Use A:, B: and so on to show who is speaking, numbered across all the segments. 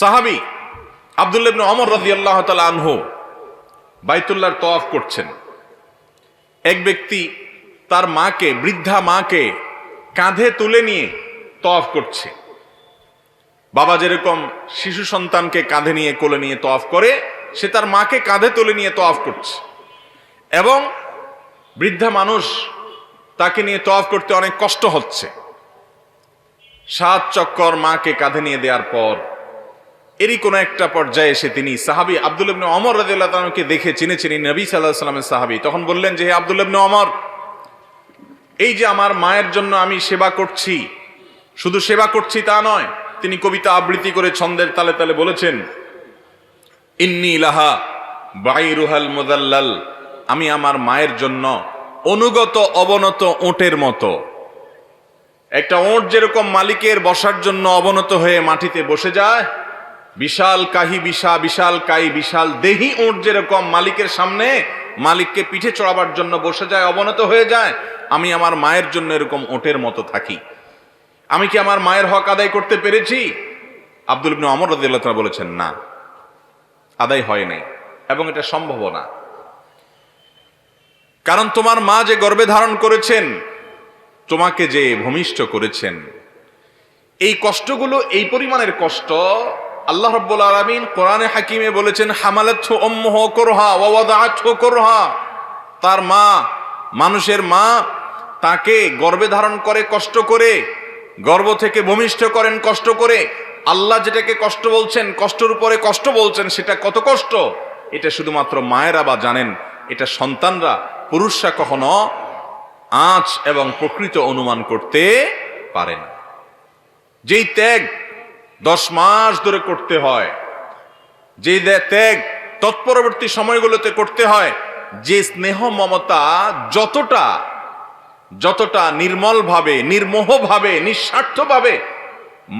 A: সাহাবি আবদুল্লাহ অমর রাজি আল্লাহ আনহু বাইতুল্লাহর তওয়াফ করছেন। এক ব্যক্তি তার মাকে, বৃদ্ধা মাকে কাঁধে তুলে নিয়ে তওয়াফ করছে। বাবা যেরকম শিশু সন্তানকে কাঁধে নিয়ে, কোলে নিয়ে তওয়াফ করে, সে তার মাকে কাঁধে তুলে নিয়ে তওয়াফ করছে। এবং বৃদ্ধা মানুষ তাকে নিয়ে তওয়াফ করতে অনেক কষ্ট হচ্ছে। সাত চক্কর মাকে কাঁধে নিয়ে দেওয়ার পর এরই কোনো একটা পর্যায়ে এসে তিনি সাহাবি আব্দুল ইবনে অমর রাদিয়াল্লাহু দেখে চিনেছেন এই নবী আলাইহি সাল্লামের সাহাবি। তখন বললেন যে, হে আব্দুল ইবনে অমর এই যে আমার মায়ের জন্য আমি সেবা করছি, শুধু সেবা করছি তা নয়, তিনি কবিতা আবৃত্তি করে ছন্দের তালে তালে বলেছেন, ইন্নি লাহা বাইরুহাল মুদাল্লাল, আমি আমার মায়ের জন্য অনুগত অবনত ওটের মতো। একটা ওট যেরকম মালিকের বসার জন্য অবনত হয়ে মাটিতে বসে যায় বিশাল কাহি বিশা, বিশাল কাই বিশাল দেহি ওট যেরকম মালিকের সামনে, মালিককে পিঠে চড়াবার জন্য বসে যায়, অবনত হয়ে যায়, আমি আমার মায়ের জন্য এরকম ওটের মতো থাকি। আমি কি আমার মায়ের হক আদায় করতে পেরেছি? আব্দুল ইবনে অমর রাদিয়াল্লাহু বলেছেন, না। আদায় হয় নাই, এবং এটা সম্ভব না। কারণ তোমার মা যে গর্ভে ধারণ করেছেন, তোমাকে যে ভূমিষ্ঠ করেছেন, এই কষ্টগুলো, এই পরিমাণের কষ্ট আল্লাহ রব্বুল আলমিন কোরআনে হাকিমে বলেছেন হামালাচ্ছ অম্মহ করহা ওয়াদাচ্ছ করহা। তার মা, মানুষের মা, তাকে গর্ভে ধারণ করে কষ্ট করে গর্ভ থেকে ভূমিষ্ঠ করেন কষ্ট করে, আল্লাহ যেটাকে কষ্ট বলছেন, কষ্টের উপরে কষ্ট বলছেন, সেটা কত কষ্ট? এটা শুধুমাত্র মায়েরা বা জানেন, এটা সন্তানরা, পুরুষরা কখনো আঁচ এবং প্রকৃত অনুমান করতে পারে না। যেই ত্যাগ দশ মাস ধরে করতে হয়। যে ত্যাগ তৎপরবর্তী সময়গুলোতে করতে হয়, যে স্নেহ মমতা যতটা যতটা নির্মল ভাবে নির্মোহ ভাবে নিঃস্বার্থ ভাবে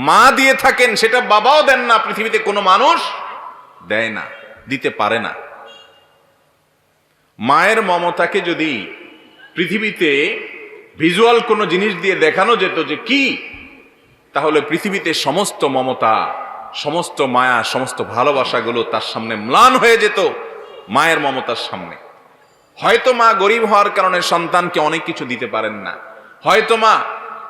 A: মা দিয়ে থাকেন, সেটা বাবাও দেন না, পৃথিবীতে কোনো মানুষ দেয় না, দিতে পারে না। মায়ের মমতাকে যদি পৃথিবীতে ভিজুয়াল কোনো জিনিস দিয়ে দেখানো যেত যে কি তাহলে পৃথিবীতে সমস্ত মমতা, সমস্ত মায়া, সমস্ত ভালোবাসাগুলো তার সামনে ম্লান হয়ে যেত মায়ের মমতার সামনে। হয়তো মা গরিব হওয়ার কারণে সন্তানকে অনেক কিছু দিতে পারেন না। হয়তো মা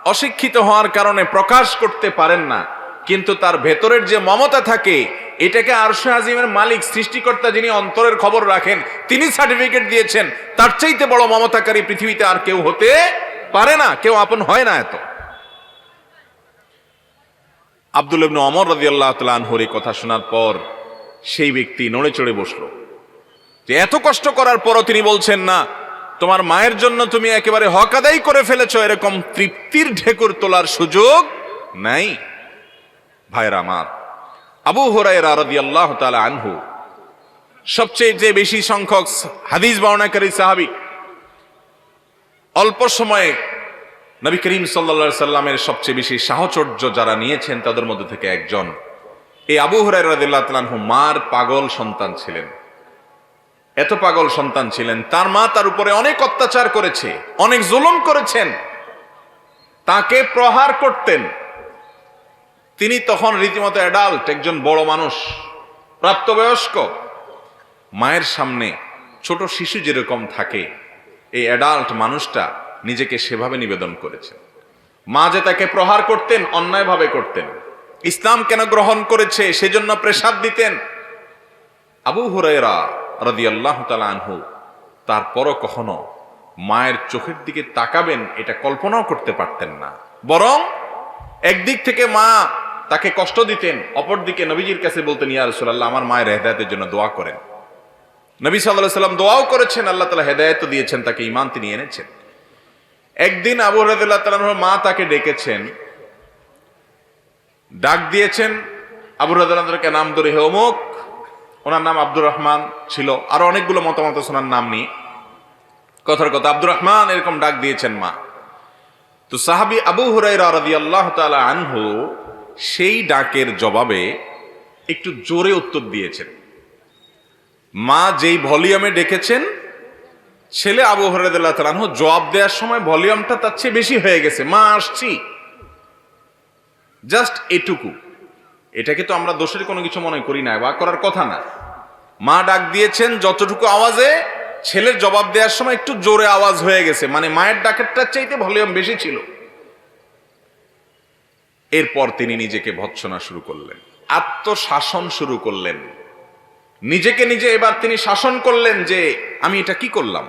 A: অশিক্ষিত হওয়ার কারণে প্রকাশ করতে পারেন না। কিন্তু তার ভেতরের যে মমতা থাকে, এটাকে আরশে আজিমের মালিক, সৃষ্টিকর্তা যিনি অন্তরের খবর রাখেন, তিনি সার্টিফিকেট দিয়েছেন, তার চাইতে বড় মমতাকারী পৃথিবীতে আর কেউ হতে পারে না, কেউ আপন হয় না এত। আব্দুল ইবনে অমর রাদিয়াল্লাহু তাআলা আনহুর এই কথা শোনার পর সেই ব্যক্তি নড়ে চড়ে বসল। যে এত কষ্ট করার পরও তিনি বলছেন, না, তোমার মায়ের জন্য তুমি একেবারে হক আদায় করে ফেলেছ, এরকম তৃপ্তির ঢেকুর তোলার সুযোগ নাই। ভাইরা আমার, আবু হুরায়রা রাদিয়াল্লাহু তাআলা আনহু সবচেয়ে যে বেশি সংখ্যক হাদিস বর্ণাকারী সাহাবী, অল্প সময়ে নবী করিম সাল্লা সাল্লামের সবচেয়ে বেশি সাহচর্য যারা নিয়েছেন, তাদের মধ্যে থেকে একজন। এই আবু হুরাই রাদিল্লাহ মার পাগল সন্তান ছিলেন। এত পাগল সন্তান ছিলেন। তার মা তার উপরে অনেক অত্যাচার করেছে, অনেক জুলুম করেছেন। তাকে প্রহার করতেন। তিনি তখন রীতিমতো অ্যাডাল্ট একজন বড় মানুষ, প্রাপ্তবয়স্ক। মায়ের সামনে ছোট শিশু যেরকম থাকে, এই অ্যাডাল্ট মানুষটা নিজেকে সেভাবে নিবেদন করেছেন। মা যে তাকে প্রহার করতেন, অন্যায়ভাবে করতেন। ইসলাম কেন গ্রহণ করেছে, সেজন্য প্রেসাদ দিতেন? আবু হুরায়রা রাদিয়াল্লাহু তাআলা আনহু তারপরও কখনো মায়ের চোখের দিকে তাকাবেন, এটা কল্পনাও করতে পারতেন না। বরং একদিক থেকে মা তাকে কষ্ট দিতেন, অপরদিকে নবীজির কাছে বলতেন, ইয়া রাসূলুল্লাহ, আমার মায়ের হেদায়তের জন্য দোয়া করেন। নবী আলাইহি সাল্লাম দোয়াও করেছেন, আল্লাহ তাআলা হেদায়েত দিয়েছেন, তাকে ঈমান তিনি এনেছেন। একদিন আবু রাদিয়াল্লাহু তাআলার মা তাকে ডেকেছেন, ডাক দিয়েছেন, আবু রাদিয়াল্লাহুকে নাম ধরে, হে অমুক। ওনার নাম আব্দুর রহমান ছিল। আরও অনেকগুলো মতামত ওনার নাম নিয়ে। কথার কথা, আব্দুর রহমান, এরকম ডাক দিয়েছেন মা। তো সাহাবি আবু হুরাই হুরাইরা রাদিয়াল্লাহু তাআলা আনহু সেই ডাকের জবাবে একটু জোরে উত্তর দিয়েছেন। মা যেই ভলিউমে ডেকেছেন ছেলে আবু হরাদুল্লাহ তালানহ জবাব দেওয়ার সময় ভলিউমটা তার চেয়ে বেশি হয়ে গেছে। মা, আসছি। জাস্ট এটুকু। এটাকে তো আমরা দোষের কোনো কিছু মনে করি না, বা করার কথা না। মা ডাক দিয়েছেন যতটুকু আওয়াজে, ছেলের জবাব দেওয়ার সময় একটু জোরে আওয়াজ হয়ে গেছে। মানে মায়ের ডাকেরটার চাইতে ভলিউম বেশি ছিল। এরপর তিনি নিজেকে ভৎসনা শুরু করলেন, আত্মশাসন শুরু করলেন। নিজেকে নিজে এবার তিনি শাসন করলেন যে, আমি এটা কি করলাম?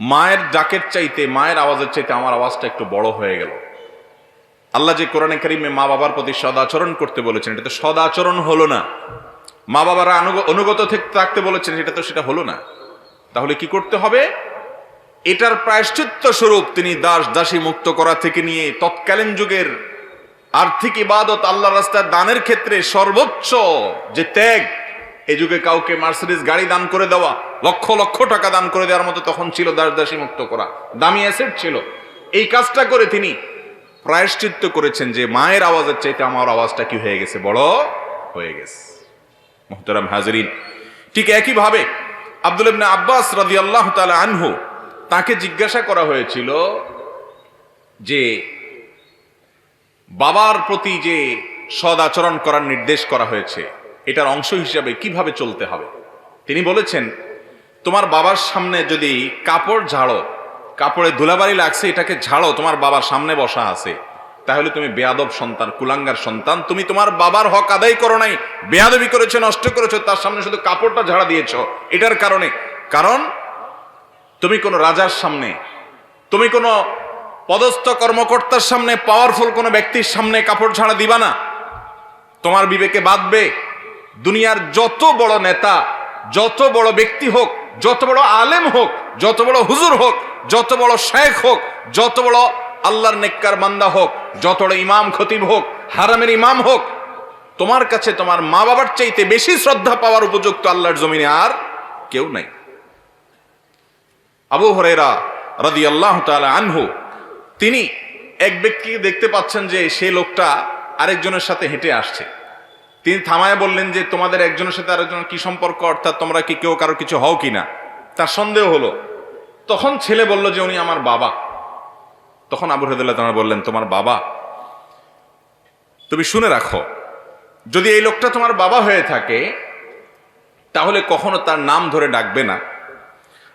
A: মায়ের ডাকের চাইতে, মায়ের আওয়াজের চাইতে আমার আওয়াজটা একটু বড় হয়ে গেল। আল্লাহ যে কোরআনে কারিমে মা বাবার প্রতি সদাচরণ করতে বলেছেন, এটা তো সদাচরণ হলো না। মা বাবারা অনুগ- অনুগত থেকে, থাকতে বলেছেন, সেটা তো সেটা হলো না। তাহলে কি করতে হবে? এটার প্রায়শ্চিত্ত স্বরূপ তিনি দাস দাসী মুক্ত করা থেকে নিয়ে তৎকালীন যুগের আর্থিক ইবাদত আল্লাহ রাস্তার দানের ক্ষেত্রে সর্বোচ্চ যে ত্যাগ, এ যুগে কাউকে মার্সিডিজ গাড়ি দান করে দেওয়া লক্ষ লক্ষ টাকা দান করে দেওয়ার মতো তখন ছিল দাস দাসী মুক্ত করা। দামি অ্যাসেট ছিল। এই কাজটা করে তিনি প্রায়শ্চিত্ত করেছেন যে মায়ের আওয়াজের চাইতে আমার আওয়াজটা কি হয়ে গেছে? বড় হয়ে গেছে। মোহতারাম হাজরিন, ঠিক একইভাবে আব্দুল ইবনে আব্বাস রাদি আল্লাহ তালা আনহু তাকে জিজ্ঞাসা করা হয়েছিল যে বাবার প্রতি যে সদ আচরণ করার নির্দেশ করা হয়েছে, এটার অংশ হিসাবে কীভাবে চলতে হবে? তিনি বলেছেন তোমার বাবার সামনে যদি কাপড় ঝাড়ো, কাপড়ে ধুলাবাড়ি লাগছে, এটাকে ঝাড়ো, তোমার বাবার সামনে বসা আছে, তাহলে তুমি বেয়াদব সন্তান, কুলাঙ্গার সন্তান। তুমি তোমার বাবার হক আদায় করো নাই, বেয়াদবি করেছ, নষ্ট করেছ, তার সামনে শুধু কাপড়টা ঝাড়া দিয়েছ। এটার কারণে, কারণ তুমি কোনো রাজার সামনে, তুমি কোনো পদস্থ কর্মকর্তার সামনে পাওয়ারফুল কোনো ব্যক্তির সামনে কাপড় ঝাড়া দিবা না। তোমার বিবেকে বাঁধবে, দুনিয়ার যত বড় নেতা, যত বড় ব্যক্তি হোক যত বড় আলেম হোক, যত বড় হুজুর হোক, যত বড় শেখ হোক, যত বড় আল্লাহর নেককার বান্দা হোক, যত বড় ইমাম খতিব হোক, হারামের ইমাম হোক, তোমার কাছে তোমার মা বাবার চাইতে বেশি শ্রদ্ধা পাওয়ার উপযুক্ত আল্লাহর জমিনে আর কেউ নাই। আবু হরেরা রাদি আল্লাহ আনহু, তিনি এক ব্যক্তিকে দেখতে পাচ্ছেন যে সে লোকটা আরেকজনের সাথে হেঁটে আসছে। তিনি থামায় বললেন যে, তোমাদের একজনের সাথে আরেকজনের কি সম্পর্ক? অর্থাৎ তোমরা কি কেউ কারও কিছু হও কিনা? তার সন্দেহ হলো। তখন ছেলে বলল যে, উনি আমার বাবা। তখন আবু হেদুল্লাহ তোমার বললেন, তোমার বাবা? তুমি শুনে রাখো, যদি এই লোকটা তোমার বাবা হয়ে থাকে, তাহলে কখনো তার নাম ধরে ডাকবে না।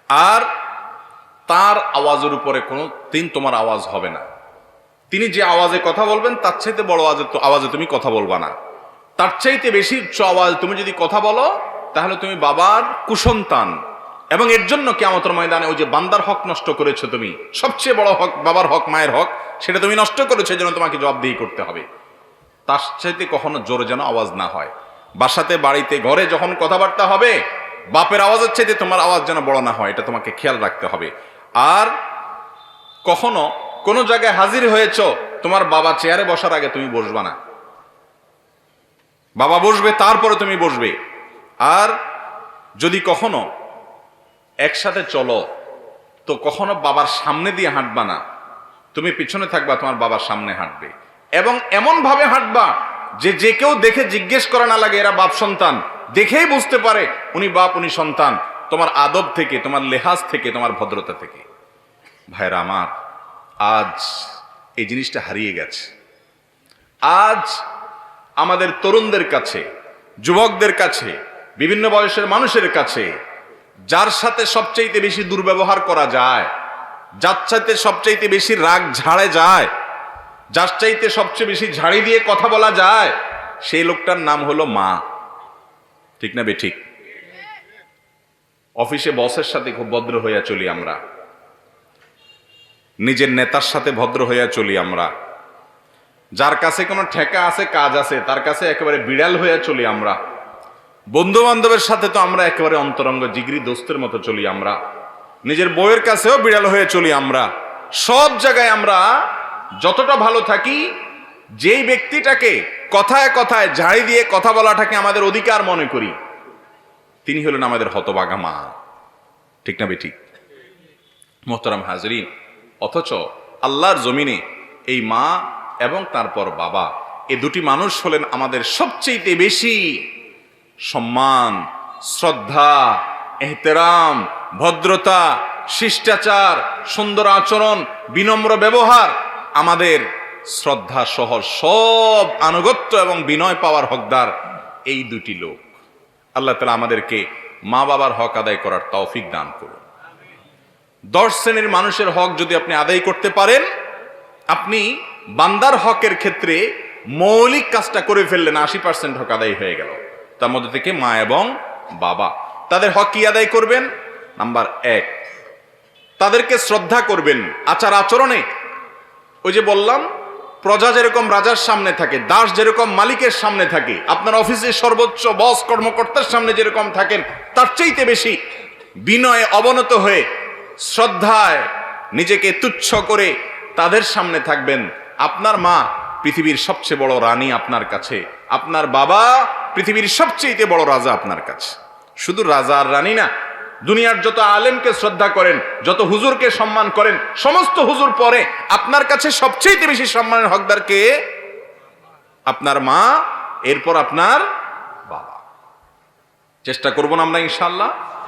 A: আর তার আওয়াজের উপরে কোনো দিন তোমার আওয়াজ হবে না। তিনি যে আওয়াজে কথা বলবেন, তার চাইতে বড় আওয়াজে আওয়াজে তুমি কথা বলবা না। তার চাইতে বেশি আওয়াজ তুমি যদি কথা বলো, তাহলে তুমি বাবার কুসন্তান। এবং এর জন্য কেমতর ময়দানে ওই যে বান্দার হক নষ্ট করেছ তুমি, সবচেয়ে বড় হক বাবার হক, মায়ের হক, সেটা তুমি নষ্ট করেছ যেন তোমাকে জবাবদিহি করতে হবে। তার চাইতে কখনো জোরে যেন আওয়াজ না হয়। বাসাতে, বাড়িতে, ঘরে যখন কথাবার্তা হবে, বাপের আওয়াজের চাইতে তোমার আওয়াজ যেন বড় না হয়, এটা তোমাকে খেয়াল রাখতে হবে। আর কখনো কোনো জায়গায় হাজির হয়েছ, তোমার বাবা চেয়ারে বসার আগে তুমি বসবা না। বাবা বসবে, তারপরে তুমি বসবে। আর যদি কখনো একসাথে চলো, তো কখনো বাবার সামনে দিয়ে হাঁটবা না। তুমি পিছনে থাকবা, তোমার বাবার সামনে হাঁটবে। এবং এমন ভাবে হাঁটবা যে যে কেউ দেখে জিজ্ঞেস করা না লাগে, এরা বাপ সন্তান। দেখেই বুঝতে পারে উনি বাপ, উনি সন্তান। তোমার আদব থেকে, তোমার লেহাজ থেকে, তোমার ভদ্রতা থেকে। ভাইরা আমার, আজ এই জিনিসটা হারিয়ে গেছে। আজ আমাদের তরুণদের কাছে, যুবকদের কাছে, বিভিন্ন বয়সের মানুষের কাছে, যার সাথে সবচাইতে বেশি দুর্ব্যবহার করা যায়, যার চাইতে সবচাইতে বেশি রাগ ঝাড়ে যায়, যার চাইতে সবচেয়ে বেশি ঝাড়ি দিয়ে কথা বলা যায়, সেই লোকটার নাম হলো মা। ঠিক না বে ঠিক? অফিসে বসের সাথে খুব ভদ্র হইয়া চলি আমরা। নিজের নেতার সাথে ভদ্র হইয়া চলি আমরা। যার কাছে কোনো ঠেকা আছে, কাজ আছে, তার কাছে একেবারে বিড়াল হয়ে চলি আমরা। বন্ধু বান্ধবের সাথে তো আমরা একেবারে অন্তরঙ্গ জিগরি দোস্তের মতো চলি আমরা। নিজের বইয়ের কাছেও বিড়াল হয়ে চলি আমরা। সব জায়গায় আমরা যতটা ভালো থাকি, যেই ব্যক্তিটাকে কথায় কথায় ঝাড়ি দিয়ে কথা বলাটাকে আমাদের অধিকার মনে করি, তিনি হলেন আমাদের হতবাগা মা। ঠিক না বেঠিক? মোহতারাম হাজরিন, অথচ আল্লাহর জমিনে এই মা এবং তারপর বাবা। এ দুটি মানুষ হলেন আমাদের সবচেয়ে বেশি সম্মান, শ্রদ্ধা, এহতেরাম, ভদ্রতা, শিষ্টাচার, সুন্দর আচরণ, বিনম্র ব্যবহার, আমাদের শ্রদ্ধা সহ সব আনুগত্য এবং বিনয় পাওয়ার হকদার এই দুটি লোক। আল্লাহ তালা আমাদেরকে মা বাবার হক আদায় করার তৌফিক দান করুন। দশ শ্রেণির মানুষের হক যদি আপনি আদায় করতে পারেন, আপনি বান্দার হকের ক্ষেত্রে মৌলিক কাজটা করে ফেললেন, আশি পার্সেন্ট হক আদায় হয়ে গেল। তার মধ্যে থেকে মা এবং বাবা। তাদের হক কি আদায় করবেন? নাম্বার এক, তাদেরকে শ্রদ্ধা করবেন আচার আচরণে। ওই যে বললাম, প্রজা যেরকম রাজার সামনে থাকে, দাস যেরকম মালিকের সামনে থাকে, আপনার অফিসের সর্বোচ্চ বস কর্মকর্তার সামনে যেরকম থাকেন, তার চাইতে বেশি বিনয়ে অবনত হয়ে, শ্রদ্ধায় নিজেকে তুচ্ছ করে তাদের সামনে থাকবেন। আপনার মা পৃথিবীর সবচেয়ে বড় রানী আপনার কাছে, আপনার বাবা পৃথিবীর সবচেয়ে বড় রাজা আপনার কাছে। শুধু রাজা আর রানী না, দুনিয়ার যত আলেমকে শ্রদ্ধা করেন, যত হুজুরকে সম্মান করেন, সমস্ত হুজুর পরে আপনার কাছে সবচেয়ে বেশি সম্মানের হকদার কে? আপনার মা, এরপর আপনার বাবা। চেষ্টা করব না আমরা ইনশাল্লাহ